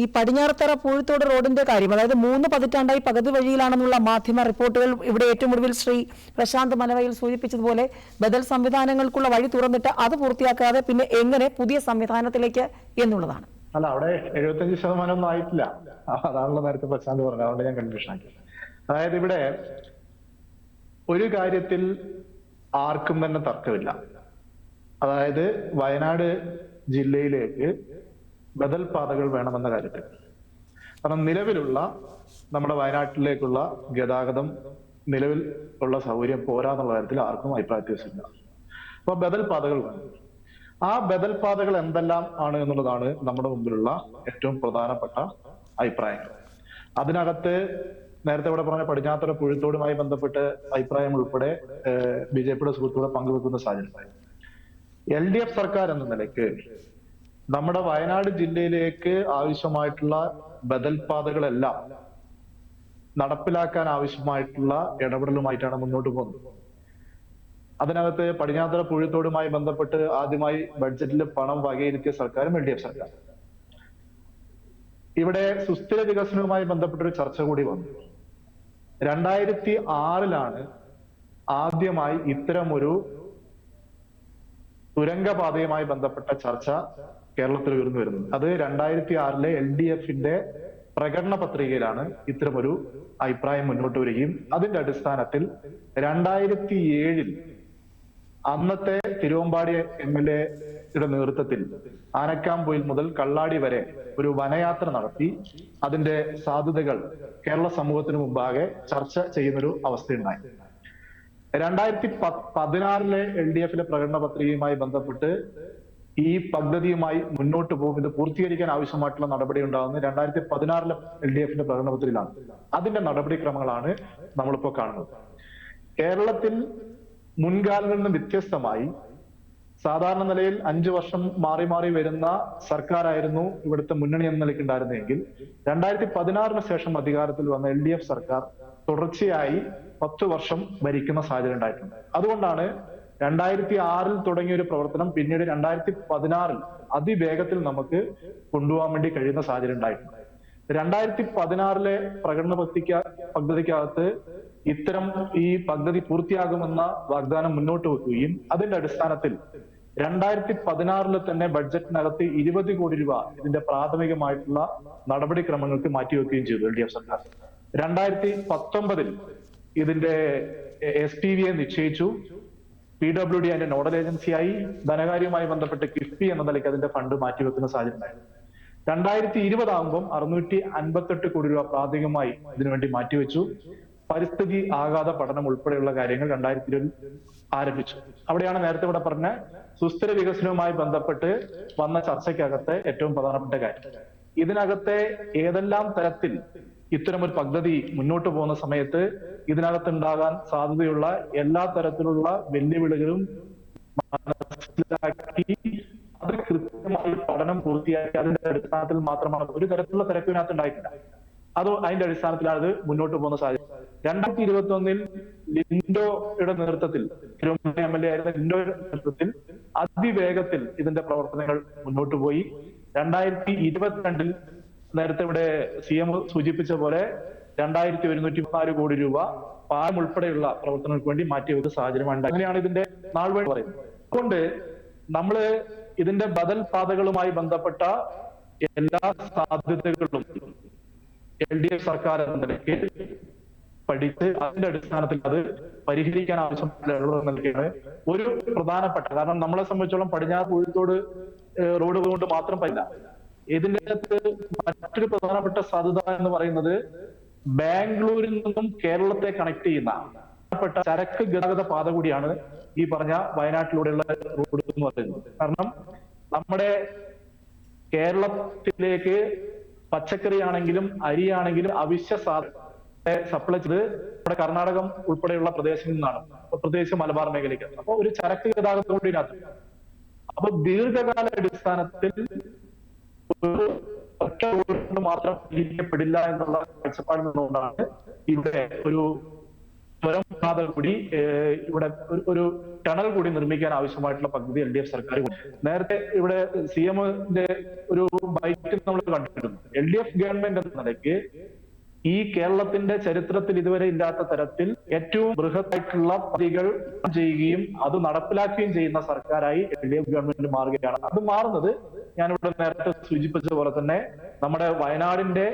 ഈ പടിഞ്ഞാറത്തറ പൂഴിത്തോട് റോഡിന്റെ കാര്യം അതായത് മൂന്ന് പതിറ്റാണ്ടായി പകുതി വഴിയിലാണെന്നുള്ള മാധ്യമ റിപ്പോർട്ടുകൾ ഇവിടെ ഏറ്റവും ഒടുവിൽ ശ്രീ പ്രശാന്ത് മലവയിൽ സൂചിപ്പിച്ചതുപോലെ ബദൽ സംവിധാനങ്ങൾക്കുള്ള വഴി തുറന്നിട്ട് അത് പൂർത്തിയാക്കാതെ പിന്നെ എങ്ങനെ പുതിയ സംവിധാനത്തിലേക്ക് എന്നുള്ളതാണ്. അല്ല അവിടെ എഴുപത്തഞ്ച് ശതമാനം ഒന്നും ആയിട്ടില്ല അതാണല്ലോ നേരത്തെ പ്രശാന്ത് പറഞ്ഞത്. അതുകൊണ്ട് ഞാൻ കൺഫ്യൂഷൻ ആക്കി. അതായത് ഇവിടെ ഒരു കാര്യത്തിൽ ആർക്കും തന്നെ തർക്കമില്ല. അതായത് വയനാട് ജില്ലയിലേക്ക് ബദൽ പാതകൾ വേണമെന്ന കാര്യത്തിൽ. കാരണം നിലവിലുള്ള നമ്മുടെ വയനാട്ടിലേക്കുള്ള ഗതാഗതം നിലവിൽ ഉള്ള സൗകര്യം പോരാ എന്നുള്ള കാര്യത്തിൽ ആർക്കും അഭിപ്രായ വ്യത്യാസമില്ല അപ്പൊ ബദൽ പാതകൾ വേണം. ആ ബദൽ പാതകൾ എന്തെല്ലാം ആണ് എന്നുള്ളതാണ് നമ്മുടെ മുമ്പിലുള്ള ഏറ്റവും പ്രധാനപ്പെട്ട അഭിപ്രായങ്ങൾ. അതിനകത്ത് നേരത്തെ ഇവിടെ പറഞ്ഞ പടിഞ്ഞാത്തറ പുഴുത്തോടുമായി ബന്ധപ്പെട്ട് അഭിപ്രായം ഉൾപ്പെടെ ബി ജെ പിയുടെ സുഹൃത്തുക്കളെ പങ്കുവെക്കുന്ന സാഹചര്യം എൽ ഡി എഫ് സർക്കാർ എന്ന നിലയ്ക്ക് നമ്മുടെ വയനാട് ജില്ലയിലേക്ക് ആവശ്യമായിട്ടുള്ള ബദൽ പാതകളെല്ലാം നടപ്പിലാക്കാൻ ആവശ്യമായിട്ടുള്ള ഇടപെടലുമായിട്ടാണ് മുന്നോട്ട് പോകുന്നത്. അതിനകത്ത് പടിഞ്ഞാത്തറ പുഴുത്തോടുമായി ബന്ധപ്പെട്ട് ആദ്യമായി ബഡ്ജറ്റിൽ പണം വകയിരുത്തിയ സർക്കാരും എൽ ഡി എഫ് സർക്കാർ ഇവിടെ സുസ്ഥിര വികസനവുമായി ബന്ധപ്പെട്ടൊരു ചർച്ച കൂടി വന്നു. രണ്ടായിരത്തി ആറിലാണ് ആദ്യമായി ഇത്തരമൊരു തുരങ്കപാതയുമായി ബന്ധപ്പെട്ട ചർച്ച കേരളത്തിൽ ഉയർന്നു വരുന്നത്. അത് രണ്ടായിരത്തി ആറിലെ എൽ ഡി എഫിന്റെ പ്രകടന പത്രികയിലാണ് ഇത്തരമൊരു അഭിപ്രായം മുന്നോട്ട് വരികയും അതിന്റെ അടിസ്ഥാനത്തിൽ രണ്ടായിരത്തി ഏഴിൽ അന്നത്തെ തിരുവമ്പാടി എം എൽ എയുടെ നേതൃത്വത്തിൽ ആനക്കാംപൊയിൽ മുതൽ കള്ളാടി വരെ ഒരു വനയാത്ര നടത്തി അതിന്റെ സാധ്യതകൾ കേരള സമൂഹത്തിന് മുമ്പാകെ ചർച്ച ചെയ്യുന്നൊരു അവസ്ഥയുണ്ടായി. രണ്ടായിരത്തി പതിനാറിലെ എൽ ഡി എഫിലെ പ്രകടന പത്രികയുമായി ബന്ധപ്പെട്ട് ഈ പദ്ധതിയുമായി മുന്നോട്ട് പോകും. ഇത് പൂർത്തീകരിക്കാൻ ആവശ്യമായിട്ടുള്ള നടപടി ഉണ്ടാകുന്നത് രണ്ടായിരത്തി പതിനാറിലെ എൽ ഡി എഫിന്റെ പ്രകടനത്തിലാണ് അതിന്റെ നടപടിക്രമങ്ങളാണ് നമ്മളിപ്പോ കാണുന്നത്. കേരളത്തിൽ മുൻകാലങ്ങളിൽ നിന്ന് വ്യത്യസ്തമായി സാധാരണ നിലയിൽ അഞ്ചു വർഷം മാറി മാറി വരുന്ന സർക്കാരായിരുന്നു ഇവിടുത്തെ മുന്നണി എന്ന നിലയ്ക്ക് ഉണ്ടായിരുന്നെങ്കിൽ രണ്ടായിരത്തി പതിനാറിന് ശേഷം അധികാരത്തിൽ വന്ന എൽ ഡി എഫ് സർക്കാർ തുടർച്ചയായി പത്ത് വർഷം ഭരിക്കുന്ന സാഹചര്യം ഉണ്ടായിട്ടുണ്ട്. അതുകൊണ്ടാണ് രണ്ടായിരത്തി ആറിൽ തുടങ്ങിയ ഒരു പ്രവർത്തനം പിന്നീട് രണ്ടായിരത്തി പതിനാറിൽ അതിവേഗത്തിൽ നമുക്ക് കൊണ്ടുപോകാൻ വേണ്ടി കഴിയുന്ന സാഹചര്യം ഉണ്ടായിട്ടുണ്ട്. രണ്ടായിരത്തി പതിനാറിലെ പ്രകടന പദ്ധതിക്ക പദ്ധതിക്കകത്ത് ഇത്തരം ഈ പദ്ധതി പൂർത്തിയാകുമെന്ന വാഗ്ദാനം മുന്നോട്ട് വെക്കുകയും അതിന്റെ അടിസ്ഥാനത്തിൽ രണ്ടായിരത്തി പതിനാറിൽ തന്നെ ബഡ്ജറ്റിനകത്ത് ഇരുപത് കോടി രൂപ ഇതിന്റെ പ്രാഥമികമായിട്ടുള്ള നടപടിക്രമങ്ങൾക്ക് മാറ്റിവെക്കുകയും ചെയ്തു എൽ ഡി എഫ് സർക്കാർ. രണ്ടായിരത്തി പത്തൊമ്പതിൽ ഇതിന്റെ എസ് പി വിയെ നിശ്ചയിച്ചു. പി ഡബ്ല്യു ഡി അതിന്റെ നോഡൽ ഏജൻസിയായി ധനകാര്യവുമായി ബന്ധപ്പെട്ട് കിഫ്ബി എന്ന നിലയ്ക്ക് അതിന്റെ ഫണ്ട് മാറ്റിവെക്കുന്ന സാഹചര്യം ഉണ്ടായിരുന്നു. രണ്ടായിരത്തി ഇരുപതാകുമ്പം അറുന്നൂറ്റി അൻപത്തെട്ട് കോടി രൂപ പ്രാഥമികമായി ഇതിനുവേണ്ടി മാറ്റിവെച്ചു. പരിസ്ഥിതി ആഘാത പഠനം ഉൾപ്പെടെയുള്ള കാര്യങ്ങൾ രണ്ടായിരത്തി ഇരുപതിൽ ആരംഭിച്ചു. അവിടെയാണ് നേരത്തെ ഇവിടെ പറഞ്ഞ സുസ്ഥിര വികസനവുമായി ബന്ധപ്പെട്ട് വന്ന ചർച്ചയ്ക്കകത്തെ ഏറ്റവും പ്രധാനപ്പെട്ട കാര്യം. ഇതിനകത്തെ ഏതെല്ലാം തരത്തിൽ ഇത്തരം ഒരു പദ്ധതി മുന്നോട്ട് പോകുന്ന സമയത്ത് ഇതിനകത്ത് ഉണ്ടാകാൻ സാധ്യതയുള്ള എല്ലാ തരത്തിലുള്ള വെല്ലുവിളികളും മനസ്സിലാക്കി അത് കൃത്യമായി പഠനം പൂർത്തിയാക്കി അതിന്റെ അടിസ്ഥാനത്തിൽ മാത്രമാണ് ഒരു തരത്തിലുള്ള തിരക്കിനകത്ത് ഉണ്ടായിട്ടില്ല. അത് അതിന്റെ അടിസ്ഥാനത്തിലാണ് അത് മുന്നോട്ട് പോകുന്ന സാഹചര്യം. രണ്ടായിരത്തി ഇരുപത്തി ഒന്നിൽ ലിൻഡോയുടെ നേതൃത്വത്തിൽ തിരുവനന്തപുരം എം എൽ എ ആയിരുന്ന ലിൻഡോയുടെ നേതൃത്വത്തിൽ അതിവേഗത്തിൽ ഇതിന്റെ പ്രവർത്തനങ്ങൾ മുന്നോട്ട് പോയി. രണ്ടായിരത്തി ഇരുപത്തിരണ്ടിൽ നേരത്തെ ഇവിടെ സി എം സൂചിപ്പിച്ച പോലെ രണ്ടായിരത്തി ഒരുന്നൂറ്റി നാല് കോടി രൂപ പാലം ഉൾപ്പെടെയുള്ള പ്രവർത്തനങ്ങൾക്ക് വേണ്ടി മാറ്റിവെച്ച സാഹചര്യമാണ് അങ്ങനെയാണ് ഇതിന്റെ നാൾ വഴി പറയുന്നത്. അതുകൊണ്ട് നമ്മൾ ഇതിന്റെ ബദൽ പാതകളുമായി ബന്ധപ്പെട്ട എല്ലാ സാധ്യതകളും എൽ ഡി എഫ് സർക്കാർ എന്ന നിലയ്ക്ക് പഠിച്ച് അതിന്റെ അടിസ്ഥാനത്തിൽ അത് പരിഹരിക്കാൻ ആവശ്യമുള്ള നിലയ്ക്കാണ് ഒരു പ്രധാനപ്പെട്ട കാരണം നമ്മളെ സംബന്ധിച്ചോളം പടിഞ്ഞാറ് കോഴിക്കോട് റോഡ് കൊണ്ട് മാത്രം പറ്റില്ല. ഇതിന്റെ അകത്ത് മറ്റൊരു പ്രധാനപ്പെട്ട സാധ്യത എന്ന് പറയുന്നത് ബാംഗ്ലൂരിൽ നിന്നും കേരളത്തെ കണക്ട് ചെയ്യുന്ന പ്രധാനപ്പെട്ട ചരക്ക് ഗതാഗത പാത കൂടിയാണ് ഈ പറഞ്ഞ വയനാട്ടിലൂടെയുള്ള റോഡ് എന്ന് പറയുന്നത്. കാരണം നമ്മുടെ കേരളത്തിലേക്ക് പച്ചക്കറി ആണെങ്കിലും അരിയാണെങ്കിലും അവശ്യ സാധനത്തെ സപ്ലൈ ചെയ്ത് നമ്മുടെ കർണാടകം ഉൾപ്പെടെയുള്ള പ്രദേശങ്ങളിൽ നിന്നാണ്. പ്രത്യേകിച്ച് മലബാർ മേഖലയ്ക്ക്. അപ്പൊ ഒരു ചരക്ക് ഗതാഗതം കൂടി അപ്പൊ ദീർഘകാല അടിസ്ഥാനത്തിൽ ഒരു ഒറ്റ കൊണ്ട് മാത്രം പരിഹരിക്കപ്പെടില്ല എന്നുള്ള കാഴ്ചപ്പാടിൽ നിന്നുകൊണ്ടാണ് ഇവിടെ ഒരു സ്വരം പാത കൂടി ഇവിടെ ഒരു- ടണൽ കൂടി നിർമ്മിക്കാൻ ആവശ്യമായിട്ടുള്ള പദ്ധതി എൽ ഡി എഫ് സർക്കാർ. നേരത്തെ ഇവിടെ സി എമ്മിന്റെ ഒരു ബൈറ്റ് നമ്മൾ കണ്ടിരുന്നു എൽ ഡി എഫ് ഗവൺമെന്റ് എന്ന നിലയ്ക്ക് ഈ കേരളത്തിന്റെ ചരിത്രത്തിൽ ഇതുവരെ ഇല്ലാത്ത തരത്തിൽ ഏറ്റവും ബൃഹത്തായിട്ടുള്ള പദ്ധതികൾ ചെയ്യുകയും അത് നടപ്പിലാക്കുകയും ചെയ്യുന്ന സർക്കാരായി എൽ ഡി എഫ് ഗവൺമെന്റ് മാറുകയാണ് അത് മാറുന്നത് ഞാനിവിടെ നേരത്തെ സൂചിപ്പിച്ച പോലെ തന്നെ നമ്മുടെ വയനാടിന്റെ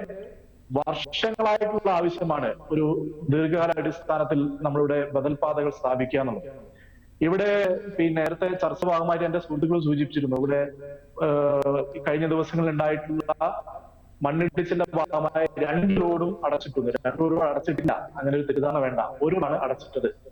വർഷങ്ങളായിട്ടുള്ള ആവശ്യമാണ് ഒരു ദീർഘകാല അടിസ്ഥാനത്തിൽ നമ്മളിവിടെ ബദൽ പാതകൾ സ്ഥാപിക്കുക എന്നുള്ളത്. ഇവിടെ പിന്നെ നേരത്തെ ചർച്ച ഭാഗമായിട്ട് എന്റെ സുഹൃത്തുക്കൾ സൂചിപ്പിച്ചിരുന്നു. ഇവിടെ കഴിഞ്ഞ ദിവസങ്ങളിൽ ഉണ്ടായിട്ടുള്ള മണ്ണിടിച്ചിന്റെ ഭാഗമായ രണ്ട് റോഡും അടച്ചിട്ടുണ്ട്. രണ്ട് റോഡും അടച്ചിട്ടില്ല. അങ്ങനെ ഒരു തെറ്റിദ്ധാരണ വേണ്ട. ഒരു റോഡാണ് അടച്ചിട്ടത്.